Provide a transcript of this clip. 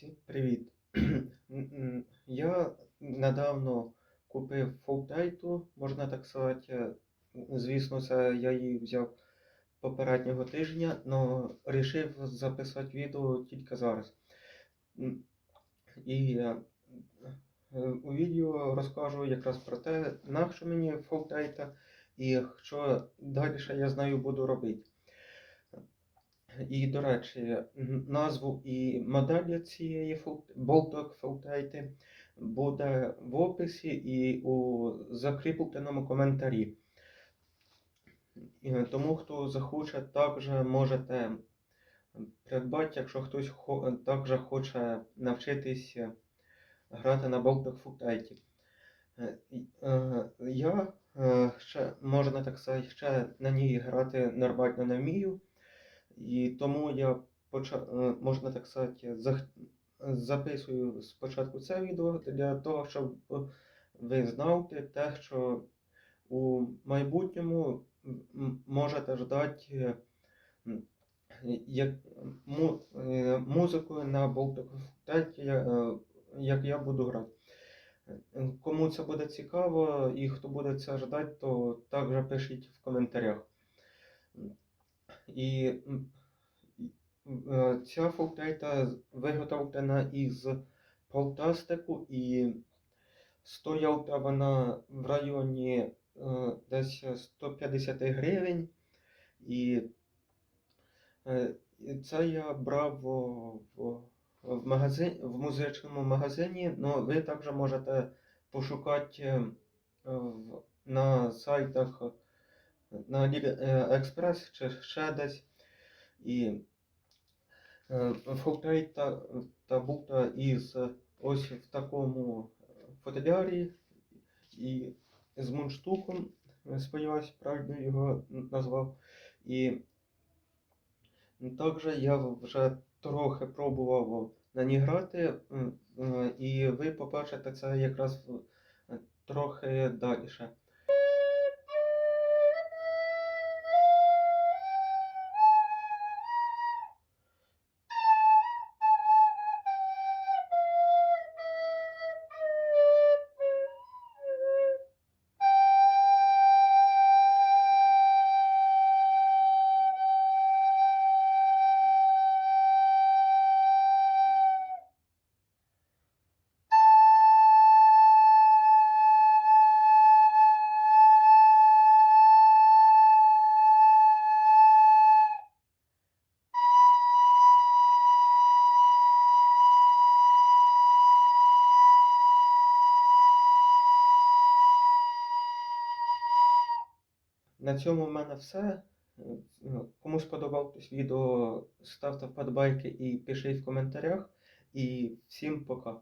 Всім привіт! Я недавно купив фолтайту, можна так сказати. Звісно, це я її взяв попереднього тижня, але вирішив записати відео тільки зараз. І е, е, у відео розкажу якраз про те, на що мені фолтайта і що далі я з нею буду робити. І, до речі, назву і моделі цієї болток фолтайти буде в описі і у закріпленому коментарі. Тому, хто захоче, також можете придбати, якщо хтось також хоче навчитись грати на. Е, і, е, Я е, ще, можна так сказати, ще на ній грати нормально не вмію. І тому я почав, можна так сказати, записую спочатку це відео для того, щоб ви знали те, що у майбутньому можете ждати як, е, музику на болтофтеті, як я буду грати. Е, Кому це буде цікаво і хто буде це ждати, то також пишіть в коментарях. І е, ця фолтейта виготовлена із полтастику і стояла вона в районі е, десь 150 гривень. І е, це я брав в, в, магазин, в музичному магазині, але ви також можете пошукати в, на сайтах на AliExpress чи ще десь. І е, та, та бута із ось в такому футлярі і з мундштуком, сподіваюсь, правильно його назвав. І також я вже трохи пробував на ній грати, е, і ви побачите це якраз е, трохи далі. На цьому в мене все. Е, Кому сподобалось відео, ставте вподобайки і пишіть в коментарях. І всім пока.